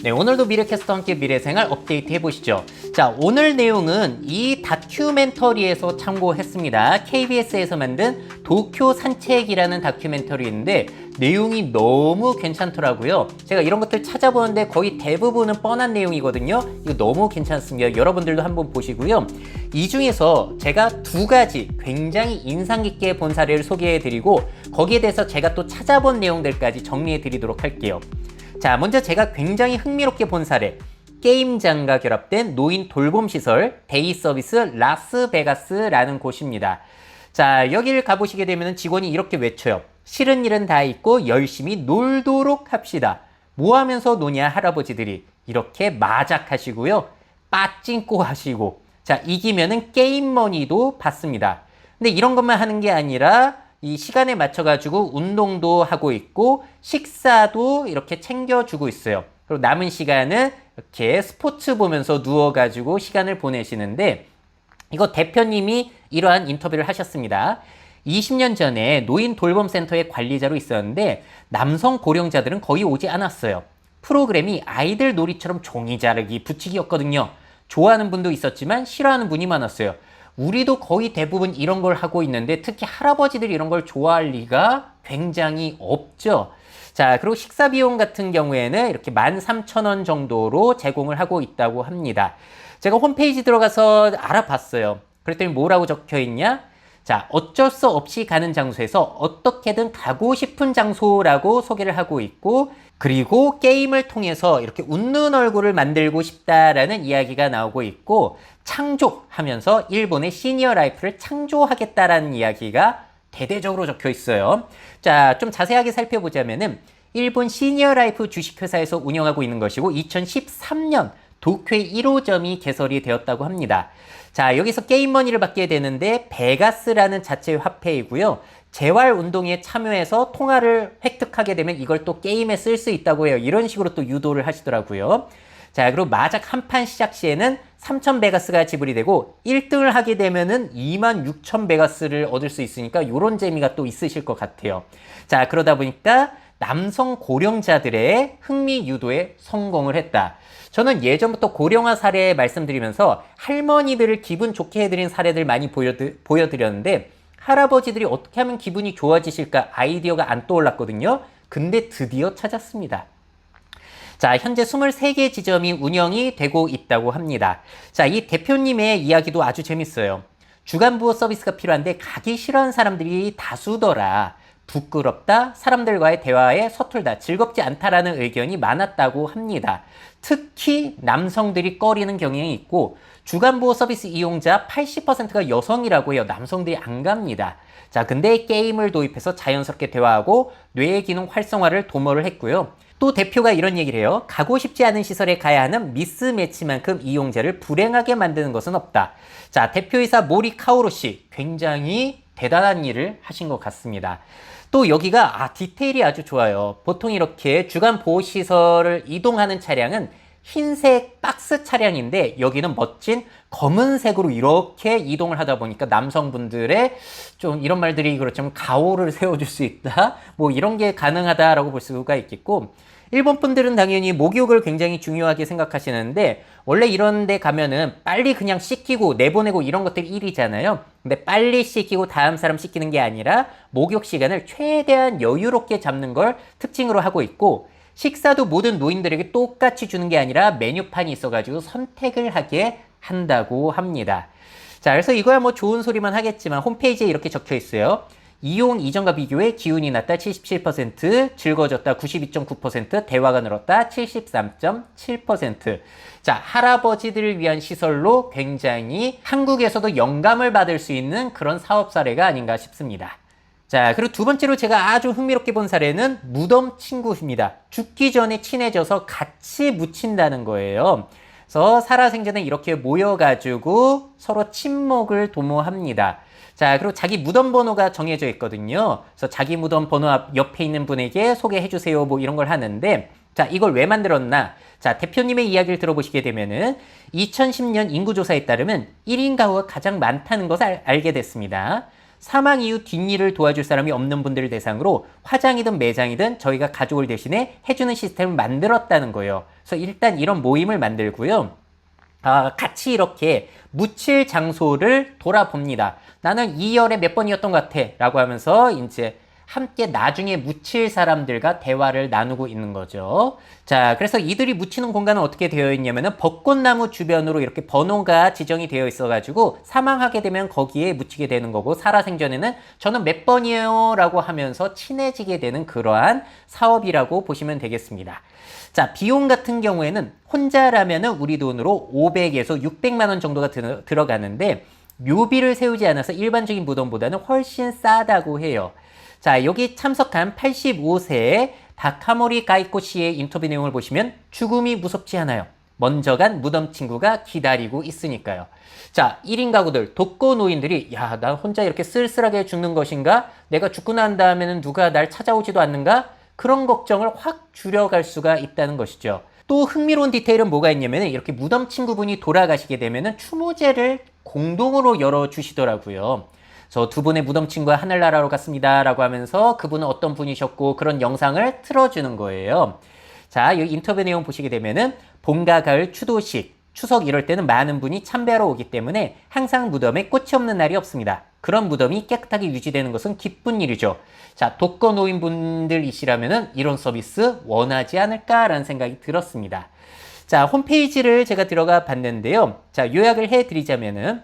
네, 오늘도 미래캐스터와 함께 미래생활 업데이트 해보시죠. 자, 오늘 내용은 이 다큐멘터리에서 참고했습니다. KBS에서 만든 도쿄 산책이라는 다큐멘터리인데 내용이 너무 괜찮더라고요. 제가 이런 것들 찾아보는데 거의 대부분은 뻔한 내용이거든요. 이거 너무 괜찮습니다. 여러분들도 한번 보시고요. 이 중에서 제가 두 가지 굉장히 인상 깊게 본 사례를 소개해 드리고 거기에 대해서 제가 또 찾아본 내용들까지 정리해 드리도록 할게요. 자, 먼저 제가 굉장히 흥미롭게 본 사례. 게임장과 결합된 노인 돌봄 시설 데이 서비스 라스베가스라는 곳입니다. 자, 여기를 가보시게 되면 직원이 이렇게 외쳐요. 싫은 일은 다 있고 열심히 놀도록 합시다. 뭐 하면서 노냐 할아버지들이 이렇게 마작하시고요. 빠찡꼬 하시고 자, 이기면은 게임 머니도 받습니다. 근데 이런 것만 하는 게 아니라 이 시간에 맞춰가지고 운동도 하고 있고 식사도 이렇게 챙겨주고 있어요. 그리고 남은 시간은 이렇게 스포츠 보면서 누워가지고 시간을 보내시는데 이거 대표님이 이러한 인터뷰를 하셨습니다. 20년 전에 노인 돌봄센터의 관리자로 있었는데 남성 고령자들은 거의 오지 않았어요. 프로그램이 아이들 놀이처럼 종이 자르기, 붙이기였거든요. 좋아하는 분도 있었지만 싫어하는 분이 많았어요. 우리도 거의 대부분 이런 걸 하고 있는데 특히 할아버지들이 이런 걸 좋아할 리가 굉장히 없죠. 자, 그리고 식사 비용 같은 경우에는 이렇게 13,000원 정도로 제공을 하고 있다고 합니다. 제가 홈페이지 들어가서 알아봤어요. 그랬더니 뭐라고 적혀 있냐? 자, 어쩔 수 없이 가는 장소에서 어떻게든 가고 싶은 장소라고 소개를 하고 있고, 그리고 게임을 통해서 이렇게 웃는 얼굴을 만들고 싶다라는 이야기가 나오고 있고, 창조하면서 일본의 시니어 라이프를 창조하겠다라는 이야기가 대대적으로 적혀 있어요. 자, 좀 자세하게 살펴보자면은, 일본 시니어 라이프 주식회사에서 운영하고 있는 것이고, 2013년 도쿄의 1호점이 개설이 되었다고 합니다. 자, 여기서 게임 머니를 받게 되는데 베가스라는 자체의 화폐이고요. 재활 운동에 참여해서 통화를 획득하게 되면 이걸 또 게임에 쓸 수 있다고 해요. 이런 식으로 또 유도를 하시더라고요. 자, 그리고 마작 한판 시작 시에는 3,000 베가스가 지불이 되고 1등을 하게 되면은 26,000 베가스를 얻을 수 있으니까 이런 재미가 또 있으실 것 같아요. 자, 그러다 보니까 남성 고령자들의 흥미 유도에 성공을 했다. 저는 예전부터 고령화 사례 말씀드리면서 할머니들을 기분 좋게 해드린 사례들 많이 보여드, 보여드렸는데 할아버지들이 어떻게 하면 기분이 좋아지실까 아이디어가 안 떠올랐거든요. 근데 드디어 찾았습니다. 자, 현재 23개 지점이 운영이 되고 있다고 합니다. 자, 이 대표님의 이야기도 아주 재밌어요. 주간부호 서비스가 필요한데 가기 싫어하는 사람들이 다수더라. 부끄럽다, 사람들과의 대화에 서툴다, 즐겁지 않다라는 의견이 많았다고 합니다. 특히 남성들이 꺼리는 경향이 있고 주간보호 서비스 이용자 80%가 여성이라고 해요. 남성들이 안 갑니다. 자, 근데 게임을 도입해서 자연스럽게 대화하고 뇌의 기능 활성화를 도모를 했고요. 또 대표가 이런 얘기를 해요. 가고 싶지 않은 시설에 가야 하는 미스매치만큼 이용자를 불행하게 만드는 것은 없다. 자, 대표이사 모리 카오로 씨 굉장히 대단한 일을 하신 것 같습니다. 또 여기가 아 디테일이 아주 좋아요. 보통 이렇게 주간 보호 시설을 이동하는 차량은 흰색 박스 차량인데 여기는 멋진 검은색으로 이렇게 이동을 하다 보니까 남성분들의 좀 이런 말들이 그렇지만 가오를 세워줄 수 있다 뭐 이런 게 가능하다라고 볼 수가 있겠고 일본 분들은 당연히 목욕을 굉장히 중요하게 생각하시는데 원래 이런 데 가면은 빨리 그냥 씻기고 내보내고 이런 것들이 일이잖아요. 근데 빨리 씻기고 다음 사람 씻기는 게 아니라 목욕 시간을 최대한 여유롭게 잡는 걸 특징으로 하고 있고 식사도 모든 노인들에게 똑같이 주는 게 아니라 메뉴판이 있어가지고 선택을 하게 한다고 합니다. 자, 그래서 이거야 뭐 좋은 소리만 하겠지만 홈페이지에 이렇게 적혀 있어요. 이용 이전과 비교해 기운이 낮다 77%, 즐거워졌다 92.9%, 대화가 늘었다 73.7%. 자, 할아버지들을 위한 시설로 굉장히 한국에서도 영감을 받을 수 있는 그런 사업 사례가 아닌가 싶습니다. 자, 그리고 두 번째로 제가 아주 흥미롭게 본 사례는 무덤 친구입니다. 죽기 전에 친해져서 같이 묻힌다는 거예요. 그래서 살아생전에 이렇게 모여가지고 서로 친목을 도모합니다. 자, 그리고 자기 무덤 번호가 정해져 있거든요. 그래서 자기 무덤 번호 앞 옆에 있는 분에게 소개해 주세요. 뭐 이런 걸 하는데 자, 이걸 왜 만들었나? 자, 대표님의 이야기를 들어보시게 되면은 2010년 인구조사에 따르면 1인 가구가 가장 많다는 것을 알, 게 됐습니다. 사망 이후 뒷일을 도와줄 사람이 없는 분들을 대상으로 화장이든 매장이든 저희가 가족을 대신에 해주는 시스템을 만들었다는 거예요. 그래서 일단 이런 모임을 만들고요. 아, 같이 이렇게 묻힐 장소를 돌아봅니다. 나는 2열에 몇 번이었던 것 같아. 라고 하면서 이제 함께 나중에 묻힐 사람들과 대화를 나누고 있는 거죠. 자, 그래서 이들이 묻히는 공간은 어떻게 되어 있냐면은 벚꽃나무 주변으로 이렇게 번호가 지정이 되어 있어가지고 사망하게 되면 거기에 묻히게 되는 거고 살아생전에는 저는 몇 번이에요 라고 하면서 친해지게 되는 그러한 사업이라고 보시면 되겠습니다. 자, 비용 같은 경우에는 혼자라면은 우리 돈으로 500에서 600만 원 정도가 들, 들어가는데 묘비를 세우지 않아서 일반적인 무덤보다는 훨씬 싸다고 해요. 자, 여기 참석한 85세의 다카모리 가이코 씨의 인터뷰 내용을 보시면 죽음이 무섭지 않아요. 먼저 간 무덤 친구가 기다리고 있으니까요. 자, 1인 가구들, 독거 노인들이 야, 나 혼자 이렇게 쓸쓸하게 죽는 것인가? 내가 죽고 난 다음에는 누가 날 찾아오지도 않는가? 그런 걱정을 확 줄여갈 수가 있다는 것이죠. 또 흥미로운 디테일은 뭐가 있냐면 이렇게 무덤 친구분이 돌아가시게 되면 추모제를 공동으로 열어주시더라고요. 저 두 분의 무덤 친구가 하늘나라로 갔습니다. 라고 하면서 그분은 어떤 분이셨고 그런 영상을 틀어주는 거예요. 자, 여기 인터뷰 내용 보시게 되면은 봄과 가을 추도식, 추석 이럴 때는 많은 분이 참배하러 오기 때문에 항상 무덤에 꽃이 없는 날이 없습니다. 그런 무덤이 깨끗하게 유지되는 것은 기쁜 일이죠. 자, 독거 노인분들이시라면은 이런 서비스 원하지 않을까라는 생각이 들었습니다. 자, 홈페이지를 제가 들어가 봤는데요. 자, 요약을 해 드리자면은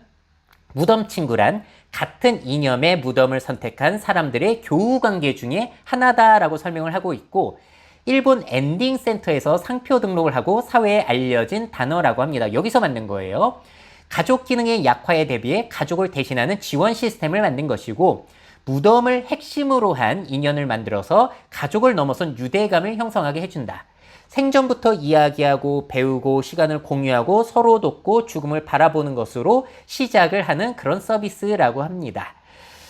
무덤 친구란 같은 이념의 무덤을 선택한 사람들의 교우 관계 중에 하나다라고 설명을 하고 있고 일본 엔딩 센터에서 상표 등록을 하고 사회에 알려진 단어라고 합니다. 여기서 만든 거예요. 가족 기능의 약화에 대비해 가족을 대신하는 지원 시스템을 만든 것이고 무덤을 핵심으로 한 인연을 만들어서 가족을 넘어선 유대감을 형성하게 해준다. 생전부터 이야기하고 배우고 시간을 공유하고 서로 돕고 죽음을 바라보는 것으로 시작을 하는 그런 서비스라고 합니다.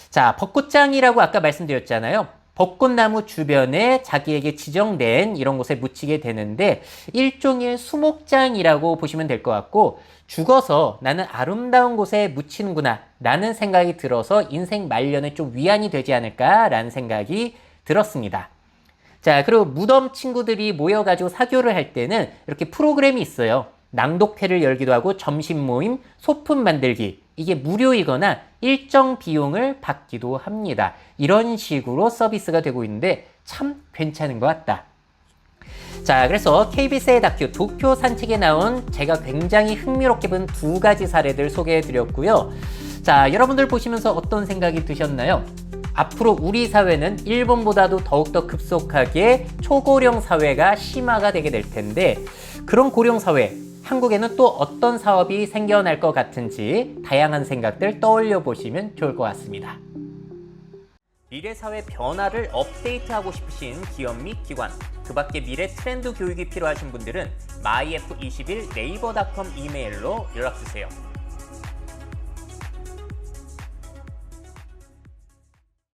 자, 벚꽃장이라고 아까 말씀드렸잖아요. 벚꽃나무 주변에 자기에게 지정된 이런 곳에 묻히게 되는데 일종의 수목장이라고 보시면 될 것 같고 죽어서 나는 아름다운 곳에 묻히는구나 라는 생각이 들어서 인생 말년에 좀 위안이 되지 않을까라는 생각이 들었습니다. 자, 그리고 무덤 친구들이 모여가지고 사교를 할 때는 이렇게 프로그램이 있어요. 낭독회를 열기도 하고 점심 모임, 소품 만들기. 이게 무료이거나 일정 비용을 받기도 합니다. 이런 식으로 서비스가 되고 있는데 참 괜찮은 것 같다. 자, 그래서 KBS의 다큐 도쿄 산책에 나온 제가 굉장히 흥미롭게 본 두 가지 사례들 소개해 드렸고요. 자, 여러분들 보시면서 어떤 생각이 드셨나요? 앞으로 우리 사회는 일본보다도 더욱더 급속하게 초고령 사회가 심화가 되게 될 텐데 그런 고령 사회 한국에는 또 어떤 사업이 생겨날 것 같은지 다양한 생각들 떠올려 보시면 좋을 것 같습니다. 미래 사회 변화를 업데이트하고 싶으신 기업 및 기관, 그 밖에 미래 트렌드 교육이 필요하신 분들은 myf21 네이버닷컴 이메일로 연락 주세요.